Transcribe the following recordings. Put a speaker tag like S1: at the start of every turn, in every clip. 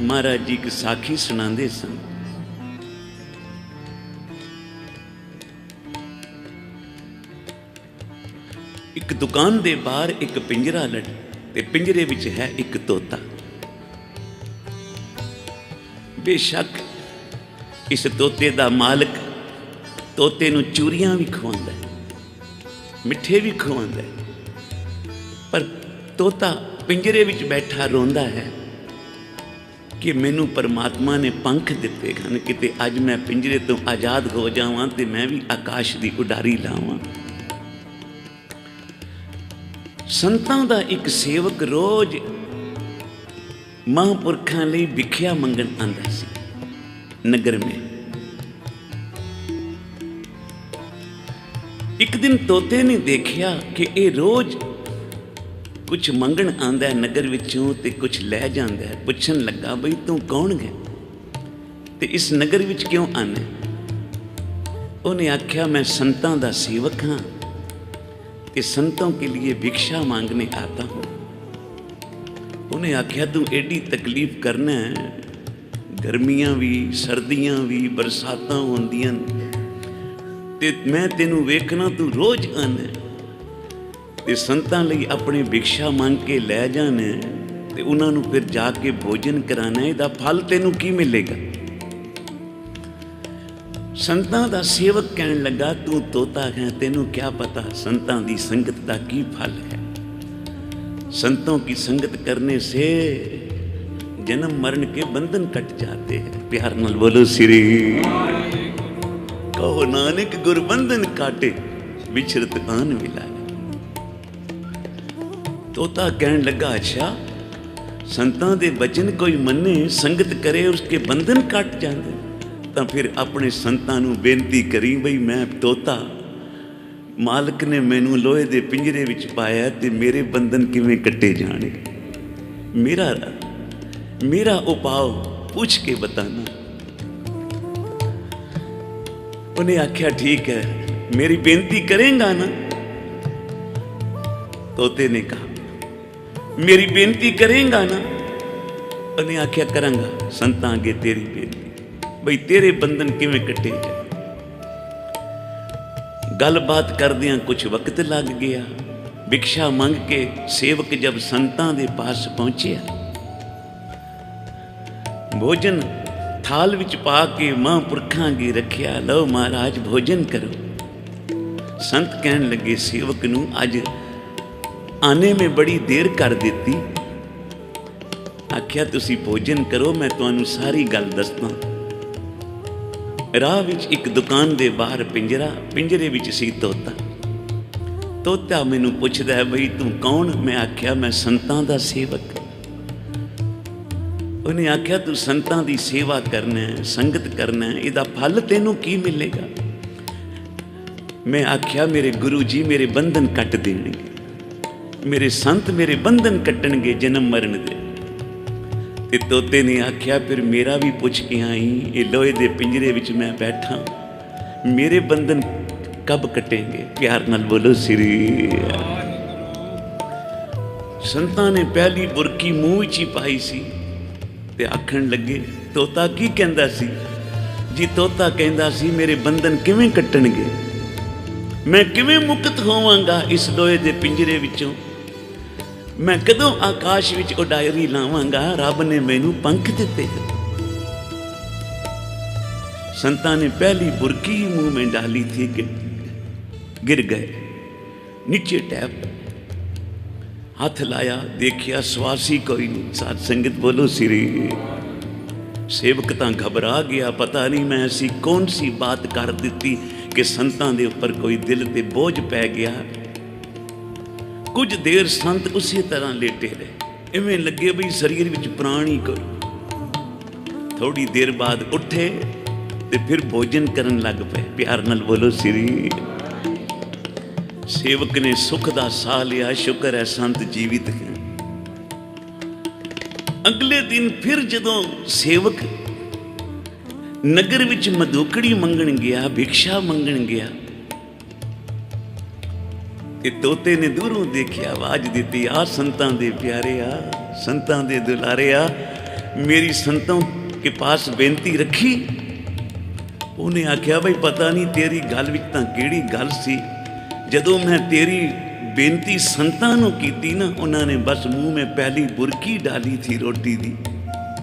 S1: ਮਹਾਰਾਜ ਜੀ ਇੱਕ ਸਾਖੀ ਸੁਣਾਉਂਦੇ ਸਨ। ਇੱਕ ਦੁਕਾਨ ਦੇ ਬਾਹਰ ਇੱਕ ਪਿੰਜਰਾ ਲੜ ਤੇ ਪਿੰਜਰੇ ਵਿੱਚ ਹੈ ਇੱਕ ਤੋਤਾ। ਬੇਸ਼ੱਕ ਇਸ ਤੋਤੇ ਦਾ ਮਾਲਕ ਤੋਤੇ ਨੂੰ ਚੂਰੀਆਂ ਵੀ ਖਵਾਉਂਦਾ ਹੈ, ਮਿੱਠੇ ਵੀ ਖਵਾਉਂਦਾ ਹੈ, ਪਰ ਤੋਤਾ ਪਿੰਜਰੇ ਵਿੱਚ ਬੈਠਾ ਰੋਂਦਾ ਹੈ। ਕਿ ਮੈਨੂੰ ਪਰਮਾਤਮਾ ਨੇ ਪੰਖ ਦਿੱਤੇ ਹਨ ਕਿਤੇ ਅੱਜ ਮੈਂ ਪਿੰਜਰੇ ਤੋਂ ਆਜ਼ਾਦ ਹੋ ਜਾਵਾਂ ਤੇ ਮੈਂ ਵੀ ਆਕਾਸ਼ ਦੀ ਉਡਾਰੀ ਲਾਵਾਂ। ਸੰਤਾਂ ਦਾ ਇੱਕ ਸੇਵਕ ਰੋਜ਼ ਮਹਾਂਪੁਰਖਾਂ ਲਈ ਵਿਖਿਆ ਮੰਗਣ ਆਂਦਾ ਸੀ। ਨਗਰ ਮੇ ਇੱਕ ਦਿਨ ਤੋਤੇ ਨੇ ਦੇਖਿਆ ਕਿ ਇਹ ਰੋਜ਼ ਕੁਝ ਮੰਗਣ ਆਂਦਾ ਨਗਰ ਵਿੱਚੋਂ ਤੇ ਕੁਝ ਲੈ ਜਾਂਦਾ ਪੁੱਛਣ ਲੱਗਾ, ਬਈ ਤੂੰ ਕੌਣ ਹੈ? ਤੇ ਇਸ ਨਗਰ ਵਿੱਚ ਕਿਉਂ ਆਨਾ ਉਹਨੇ ਆਖਿਆ, ਮੈਂ ਸੰਤਾਂ ਦਾ ਸੇਵਕ ਹਾਂ ਤੇ ਸੰਤਾਂ ਕੇ ਲਈ ਭਿਕਸ਼ਾ ਮੰਗਨੇ ਆਤਾ ਹੂੰ। ਉਹਨੇ ਆਖਿਆ, ਤੂੰ ਐਡੀ ਤਕਲੀਫ ਕਰਨਾ ਗਰਮੀਆਂ ਵੀ, ਸਰਦੀਆਂ ਵੀ, ਬਰਸਾਤਾਂ ਹੁੰਦੀਆਂ ਤੇ ਮੈਂ ਤੈਨੂੰ ਵੇਖਣਾ, ਤੂੰ ਰੋਜ਼ ਆਂਦਾ ਤੇ ਸੰਤਾਂ ਲਈ ਆਪਣੇ ਭਿਕਸ਼ਾ ਮੰਗ ਕੇ ਲੈ ਜਾਣਾ ਤੇ ਉਹਨਾਂ ਨੂੰ ਫਿਰ ਜਾ ਕੇ ਭੋਜਨ ਕਰਾਣਾ ਇਹਦਾ ਫਲ ਤੈਨੂੰ ਕੀ ਮਿਲੇਗਾ? ਸੰਤਾਂ ਦਾ ਸੇਵਕ ਕਹਿਣ ਲੱਗਾ, ਤੂੰ ਤੋਤਾ ਹੈ, ਤੈਨੂੰ ਕਿਆ ਪਤਾ ਸੰਤਾਂ ਦੀ ਸੰਗਤ ਦਾ ਕੀ ਫਲ ਹੈ? ਸੰਤੋਂ ਕੀ ਸੰਗਤ ਕਰਨੇ ਸੇ ਜਨਮ ਮਰਨ ਕੇ ਬੰਧਨ ਕੱਟ ਜਾਤੇ ਹੈ। ਪਿਆਰ ਨਾਲ ਬੋਲੋ, ਸ੍ਰੀ ਕਹੋ, ਨਾਨਕ ਗੁਰਬੰਧਨ ਕਾਟੇ ਵਿਛਰਤ ਆਨ ਮਿਲਾ ਤੋਤਾ ਕਹਿਣ ਲੱਗਾ, ਅੱਛਾ, ਸੰਤਾਂ ਦੇ ਬਚਨ ਕੋਈ ਮੰਨੇ, ਸੰਗਤ ਕਰੇ ਉਸਕੇ ਬੰਧਨ ਕੱਟ ਜਾਂਦੇ। ਤਾਂ ਫਿਰ ਆਪਣੇ ਸੰਤਾਂ ਨੂੰ ਬੇਨਤੀ ਕਰੀ, ਬਈ ਮੈਂ ਤੋਤਾ, ਮਾਲਕ ਨੇ ਮੈਨੂੰ ਲੋਹੇ ਦੇ ਪਿੰਜਰੇ ਵਿੱਚ ਪਾਇਆ ਤੇ ਮੇਰੇ ਬੰਧਨ ਕਿਵੇਂ ਕੱਟੇ ਜਾਣਗੇ? ਮੇਰਾ ਮੇਰਾ ਉਪਾਅ ਪੁੱਛ ਕੇ ਬਤਾਨਾ। ਉਹਨੇ ਆਖਿਆ, ਠੀਕ ਹੈ, ਮੇਰੀ ਬੇਨਤੀ ਕਰੇਗਾ ਨਾ? ਤੋਤੇ ਨੇ ਕਹਾ ਮੇਰੀ ਬੇਨਤੀ ਕਰੇਗਾ ਨਾ। ਉਹਨੇ ਆਖਿਆ ਕਰਾਂਗਾ, ਸੰਤਾਂ ਅੱਗੇ ਤੇਰੀ ਬੇਨਤੀ। ਬਈ ਤੇਰੇ ਬੰਧਨ ਕਿਵੇਂ ਕੱਟੇ ਜਾ ਗੱਲਬਾਤ ਕਰਦਿਆਂ ਕੁਝ ਵਕਤ ਲੱਗ ਗਿਆ। ਭਿਕਸ਼ਾ ਮੰਗ ਕੇ ਸੇਵਕ ਜਦ ਸੰਤਾਂ ਦੇ ਪਾਸ ਪਹੁੰਚਿਆ। ਭੋਜਨ ਥਾਲ ਵਿੱਚ ਪਾ ਕੇ ਮਹਾਂਪੁਰਖਾਂ ਅੱਗੇ ਰੱਖਿਆ। ਲਓ ਮਹਾਰਾਜ, ਭੋਜਨ ਕਰੋ। ਸੰਤ ਕਹਿਣ ਲੱਗੇ, ਸੇਵਕ ਨੂੰ ਅੱਜ ਆਨੇ ਮੇ ਬੜੀ ਦੇਰ ਕਰ ਦਿੱਤੀ। ਆਖਿਆ, ਤੁਸੀਂ ਭੋਜਨ ਕਰੋ, ਮੈਂ ਤੁਹਾਨੂੰ ਸਾਰੀ ਗੱਲ ਦੱਸਦਾ। ਰਾਹ ਵਿੱਚ ਇੱਕ ਦੁਕਾਨ ਦੇ ਬਾਹਰ ਪਿੰਜਰਾ, ਪਿੰਜਰੇ ਵਿੱਚ ਸੀ ਤੋਤਾ। ਤੋਤਾ ਮੈਨੂੰ ਪੁੱਛਦਾ ਹੈ, ਬਈ ਤੂੰ ਕੌਣ? ਮੈਂ ਆਖਿਆ, ਮੈਂ ਸੰਤਾਂ ਦਾ ਸੇਵਕ। ਉਹਨੇ ਆਖਿਆ, ਤੂੰ ਸੰਤਾਂ ਦੀ ਸੇਵਾ ਕਰਨਾ ਹੈ, ਸੰਗਤ ਕਰਨਾ ਹੈ, ਇਹਦਾ ਫਲ ਤੈਨੂੰ ਕੀ ਮਿਲੇਗਾ? ਮੈਂ ਆਖਿਆ, ਮੇਰੇ ਗੁਰੂ ਜੀ ਮੇਰੇ ਬੰਧਨ ਕੱਟ ਦੇਣਗੇ। ਮੇਰੇ ਸੰਤ ਮੇਰੇ ਬੰਧਨ ਕੱਟਣਗੇ ਜਨਮ ਮਰਨ ਦੇ। ਤੇ ਤੋਤੇ ਨੇ ਆਖਿਆ, ਫਿਰ ਮੇਰਾ ਵੀ ਪੁੱਛ ਕੇ ਆਈ? ਇਹ ਲੋਹੇ ਦੇ ਪਿੰਜਰੇ ਵਿੱਚ ਮੈਂ ਬੈਠਾ। ਮੇਰੇ ਬੰਧਨ ਕਬ ਕਟेंगे ਪਿਆਰ ਨਾਲ ਬੋਲੋ, ਸ੍ਰੀ। ਸੰਤਾਂ ਨੇ ਪਹਿਲੀ ਬੁਰਕੀ ਮੂੰਹ ਵਿੱਚ ਹੀ ਪਾਈ ਸੀ ਤੇ ਆਖਣ ਲੱਗੇ, ਤੋਤਾ ਕੀ ਕਹਿੰਦਾ ਸੀ? ਜੀ ਤੋਤਾ ਕਹਿੰਦਾ ਸੀ, ਮੇਰੇ ਬੰਧਨ ਕਿਵੇਂ ਕੱਟਣਗੇ? ਮੈਂ ਕਿਵੇਂ ਮੁਕਤ ਹੋਵਾਂਗਾ ਇਸ ਲੋਹੇ ਦੇ ਪਿੰਜਰੇ ਵਿੱਚੋਂ? ਮੈਂ ਕਦੋਂ ਆਕਾਸ਼ ਵਿੱਚ ਉਡਾਰੀ ਲਾਵਾਂਗਾ ਰੱਬ ਨੇ ਮੈਨੂੰ ਪੰਖ ਦਿੱਤੇ ਸੰਤਾਂ ਨੇ ਪਹਿਲੀ ਬੁਰਕੀ ਹੀ मुंह में डाली थी कि गिर गए नीचे टैप ਹੱਥ ਲਾਇਆ ਦੇਖਿਆ ਸਵਾਸੀ ਕੋਈ ਨਹੀਂ ਸਾਧ ਸੰਗਤ ਬੋਲੋ ਸ੍ਰੀ ਸੇਵਕ ਤਾਂ ਘਬਰਾ ਗਿਆ ਪਤਾ ਨਹੀਂ ਮੈਂ ਐਸੀ ਕੌਣ ਸੀ ਬਾਤ ਕਰ ਦਿੱਤੀ ਕਿ ਸੰਤਾਂ ਦੇ ਉੱਪਰ ਕੋਈ ਦਿਲ ਤੇ ਬੋਝ ਪੈ ਗਿਆ ਕੁਝ ਦੇਰ ਸੰਤ ਉਸੇ ਤਰ੍ਹਾਂ ਲੇਟੇ ਰਹੇ। ਇਵੇਂ ਲੱਗੇ ਬਈ ਸਰੀਰ ਵਿੱਚ ਪ੍ਰਾਣ ਹੀ ਕੋਈ। ਥੋੜੀ ਦੇਰ ਬਾਅਦ ਉੱਠੇ ਤੇ ਫਿਰ ਭੋਜਨ ਕਰਨ ਲੱਗ ਪਏ। ਪਿਆਰ ਨਾਲ ਬੋਲੋ, ਸ੍ਰੀ ਸੇਵਕ ਨੇ ਸੁਖ ਦਾ ਸਾਹ ਲਿਆ, ਸ਼ੁਕਰ ਹੈ ਸੰਤ ਜੀਵਿਤ ਹੈ। ਅਗਲੇ ਦਿਨ ਫਿਰ ਜਦੋਂ ਸੇਵਕ ਨਗਰ ਵਿੱਚ ਮਧੂਕੜੀ ਮੰਗਣ ਗਿਆ, ਭਿਕਸ਼ਾ ਮੰਗਣ ਗਿਆ ਤੇ ਤੋਤੇ ਨੇ ਦੂਰੋਂ ਦੇਖਿਆ ਆਵਾਜ਼ ਦਿੱਤੀ, ਆ ਸੰਤਾਂ ਦੇ ਪਿਆਰੇ ਆ, ਸੰਤਾਂ ਦੇ ਦੁਲਾਰੇ ਆ, ਮੇਰੀ ਸੰਤਾਂ ਕੇ ਪਾਸ ਬੇਨਤੀ ਰੱਖੀ। ਉਹਨੇ ਆਖਿਆ, ਬਈ ਪਤਾ ਨਹੀਂ ਤੇਰੀ ਗੱਲ ਵਿੱਚ ਤਾਂ ਕਿਹੜੀ ਗੱਲ ਸੀ। ਜਦੋਂ ਮੈਂ ਤੇਰੀ ਬੇਨਤੀ ਸੰਤਾਂ ਨੂੰ ਕੀਤੀ ਨਾ, ਉਹਨਾਂ ਨੇ ਬਸ ਮੂੰਹ ਮੇ ਪਹਿਲੀ ਬੁਰਕੀ ਡਾਲੀ ਸੀ ਰੋਟੀ ਦੀ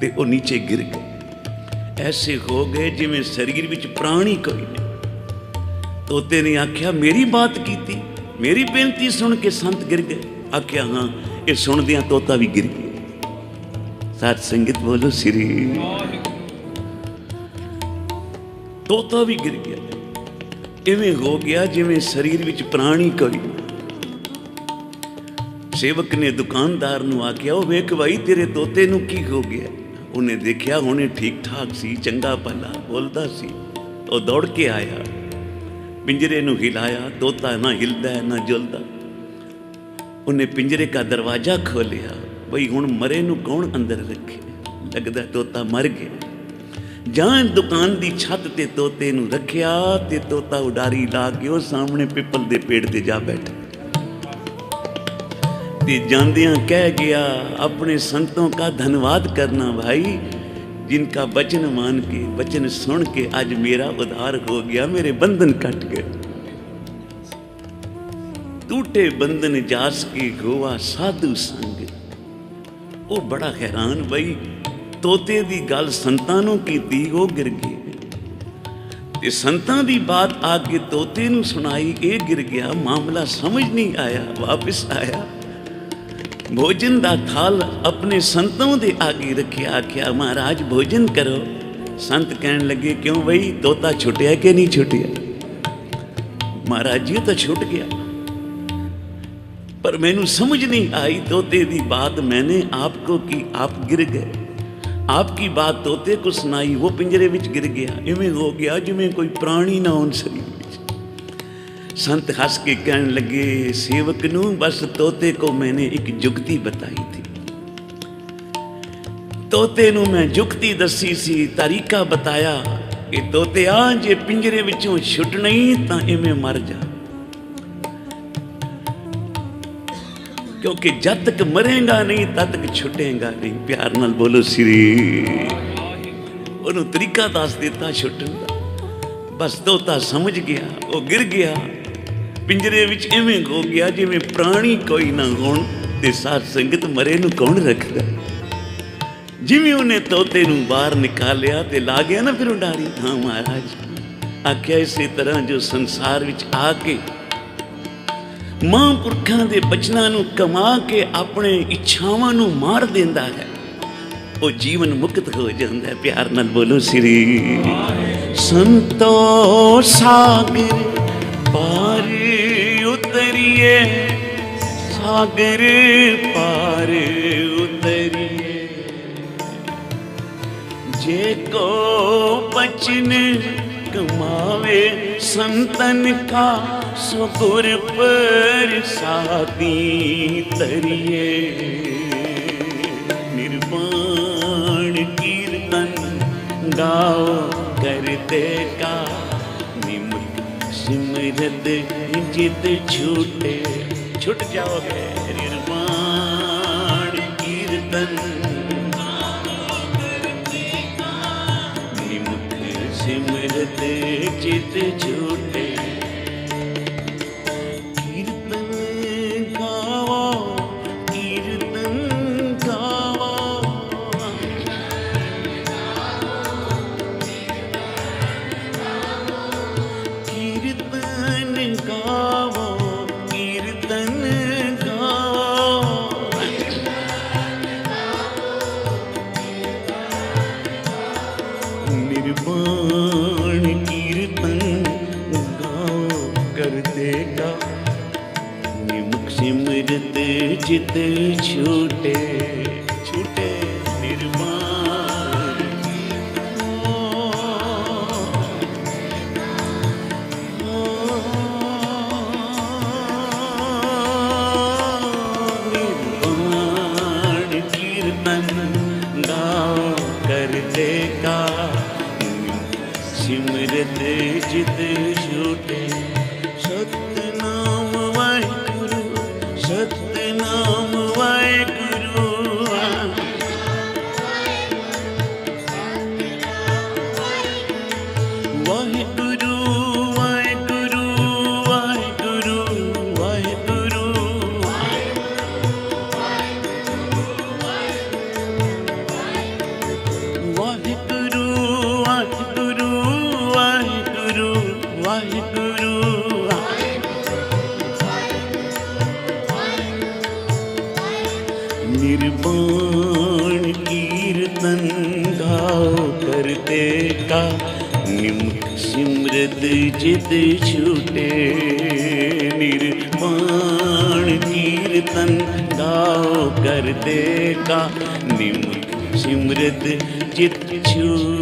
S1: ਤੇ ਉਹ ਨੀਚੇ ਗਿਰ ਗਏ। ਐਸੇ ਹੋ ਗਏ ਜਿਵੇਂ ਸਰੀਰ ਵਿੱਚ ਪ੍ਰਾਣੀ ਕੋਈ ਨਹੀਂ। ਤੋਤੇ ਨੇ ਆਖਿਆ, ਮੇਰੀ ਬਾਤ ਕੀਤੀ। ਮੇਰੀ ਬੇਨਤੀ ਸੁਣ ਕੇ ਸੰਤ ਗਿਰ ਗਏ। ਆਖਿਆ, ਹਾਂ, ਇਹ ਸੁਣਦਿਆਂ ਤੋਤਾ ਵੀ ਗਿਰ ਗਿਆ। ਸਾਧ ਸੰਗਤ ਬੋਲੋ ਸ੍ਰੀ ਤੋਤਾ ਵੀ ਗਿਰ ਗਿਆ। ਇਵੇਂ ਹੋ ਗਿਆ ਜਿਵੇਂ ਸਰੀਰ ਵਿੱਚ ਪ੍ਰਾਣੀ ਕੋਈ। ਸੇਵਕ ਨੇ ਦੁਕਾਨਦਾਰ ਨੂੰ ਆਖਿਆ, ਉਹ ਵੇਖ ਭਾਈ, ਤੇਰੇ ਤੋਤੇ ਨੂੰ ਕੀ ਹੋ ਗਿਆ? ਉਹਨੇ ਦੇਖਿਆ, ਹੁਣੇ ਠੀਕ ਠਾਕ ਸੀ, ਚੰਗਾ ਭਲਾ, ਬੋਲਦਾ ਸੀ। ਉਹ ਦੌੜ ਕੇ ਆਇਆ। ਪਿੰਜਰੇ ਨੂੰ ਹਿਲਾਇਆ ਤੋਤਾ ਨਾ ਹਿਲਦਾ, ਨਾ ਜੁਲਦਾ। ਉਹਨੇ ਪਿੰਜਰੇ ਦਾ ਦਰਵਾਜ਼ਾ ਖੋਲਿਆ ਭਈ ਹੁਣ ਮਰੇ ਨੂੰ ਕੌਣ ਅੰਦਰ ਰੱਖੇ? ਲੱਗਦਾ ਤੋਤਾ ਮਰ ਗਿਆ। ਜਾਂ ਦੁਕਾਨ ਦੀ ਛੱਤ ਤੇ ਤੋਤੇ ਨੂੰ ਰੱਖਿਆ ਤੇ ਤੋਤਾ ਉਡਾਰੀ ਲਾ ਕੇ ਉਹ ਸਾਹਮਣੇ ਪਿੱਪਲ ਦੇ ਪੇੜ ਤੇ ਜਾ ਬੈਠਾ। ਤੇ ਜਾਂਦਿਆਂ ਕਹਿ ਗਿਆ, ਆਪਣੇ ਸੰਤੋਂ ਦਾ ਧੰਨਵਾਦ ਕਰਨਾ ਭਾਈ जिनका वचन मान के वचन सुन के आज मेरा उद्धार हो गया मेरे बंधन कट गए टूटे बंधन जास के गोवा साधु संग ਉਹ ਬੜਾ ਹੈਰਾਨ ਬਈ ਤੋਤੇ ਦੀ ਗੱਲ ਸੰਤਾਂ ਨੂੰ ਕੀਤੀ ਉਹ ਗਿਰ ਗਏ ਤੇ ਸੰਤਾਂ ਦੀ ਬਾਤ ਆ ਕੇ ਤੋਤੇ ਨੂੰ ਸੁਣਾਈ ਇਹ ਗਿਰ ਗਿਆ ਮਾਮਲਾ ਸਮਝ ਨਹੀਂ ਆਇਆ ਵਾਪਸ ਆਇਆ ਭੋਜਨ ਦਾ ਥਾਲ ਆਪਣੇ ਸੰਤੋਂ ਦੇ ਆਗੇ ਰੱਖਿਆ ਆਖਿਆ ਮਹਾਰਾਜ ਭੋਜਨ ਕਰੋ ਸੰਤ ਕਹਿਣ ਲੱਗੇ ਕਿਉਂ ਬਈ ਤੋਤਾ ਛੁੱਟਿਆ ਕਿ ਨਹੀਂ ਛੁੱਟਿਆ ਮਹਾਰਾਜ ਜੀ ਉਹ ਤਾਂ ਛੁੱਟ ਗਿਆ पर मैनू समझ नहीं आई तोते दी बात मैंने आपको की आप गिर गए आपकी बात तोते को सुनाई वो पिंजरे विच गिर गया इवें हो गया जिवें कोई प्राणी ना होन शरीर विच संत हंस के कहने लगे सेवक नू बस तोते को मैंने एक जुगती बताई थी ਤੋਤੇ ਨੂੰ ਮੈਂ ਜੁਗਤੀ ਦੱਸੀ ਸੀ ਤਰੀਕਾ ਬਤਾਇਆ ਕਿ ਤੋਤਿਆ ਜੇ ਪਿੰਜਰੇ ਵਿੱਚੋਂ ਛੁੱਟ ਨਹੀਂ ਤਾਂ ਇਵੇਂ ਮਰ ਜਾ ਕਿਉਂਕਿ ਜਦ ਤੱਕ ਮਰੇਗਾ ਨਹੀਂ ਤਦ ਤੱਕ ਛੁੱਟੇਗਾ ਨਹੀਂ ਪਿਆਰ ਨਾਲ ਬੋਲੋ ਸ੍ਰੀ ਉਹਨੂੰ ਤਰੀਕਾ ਦੱਸ ਦਿੱਤਾ ਛੁੱਟਣ ਦਾ ਬਸ ਤੋਤਾ ਸਮਝ ਗਿਆ ਉਹ ਗਿਰ ਗਿਆ ਪਿੰਜਰੇ ਵਿੱਚ ਐਵੇਂ ਹੋ ਗਿਆ ਜਿਵੇਂ ਪ੍ਰਾਣੀ ਕੋਈ ਨਾ ਹੋਣ ਤੇ ਸਾਧ ਸੰਗਤ ਮਰੇ ਨੂੰ ਕੌਣ ਰੱਖਦਾ? ਜਿਵੇਂ ਉਹਨੇ ਤੋਤੇ ਨੂੰ ਬਾਹਰ ਨਿਕਾਲਿਆ ਤੇ ਲਾ ਗਿਆ ਨਾ ਫਿਰ ਉਡਾਰੀ। ਹਾਂ ਮਹਾਰਾਜ, ਆਖਿਆ ਇਸੇ ਤਰ੍ਹਾਂ ਜੋ ਸੰਸਾਰ ਵਿੱਚ ਆ ਕੇ ਮਹਾਂਪੁਰਖਾਂ ਦੇ ਬਚਨਾਂ ਨੂੰ ਕਮਾ ਕੇ ਆਪਣੇ ਇੱਛਾਵਾਂ ਨੂੰ ਮਾਰ ਦਿੰਦਾ ਹੈ, ਉਹ ਜੀਵਨ ਮੁਕਤ ਹੋ ਜਾਂਦਾ ਹੈ। ਪਿਆਰ ਨਾਲ ਬੋਲੋ ਸ੍ਰੀ ਸੰਤੋ ਸਾਗਰ ਪਾਰ ਉਤਰੀਏ, ਸਾਗਰ ਪਾਰ ਉਤਰੀਏ। ਜੇ ਕੋ ਬਚਨ ਕਮਾਵੇ ਸੰਤਨ ਕਾ, ਸੋ ਗੁਰ ਪ੍ਰਸਾਦੀ ਤਰੀਏ। ਨਿਰਵਾਣ ਕੀਰਤਨ ਗਾਓ ਕਰਤੇ ਕਾ। ਸਿਮਰਤ ਜਿਤ ਛੂਟੇ ਛੁੱਟ ਜਾਓਗੇ ਨਿਰਵਾਣ ਕੀਰਤਨ। ਨਿਮਕ ਸਿਮਰਤ ਜਿਤ ਛੂਟੇ ਛੂਟੇ ਗਾਓ ਕਰਤੇ ਕਾ ਨਿਮਕ ਸਿਮਰਤ ਜਿਤ ਛੂਟੇ। ਨਿਰਵਾਣ ਕੀਰਤਨ ਗਾਓ ਕਰਤੇ ਕਾ ਨਿਮਕ ਸਿਮਰਤ ਜਿਤ ਛੂਟੇ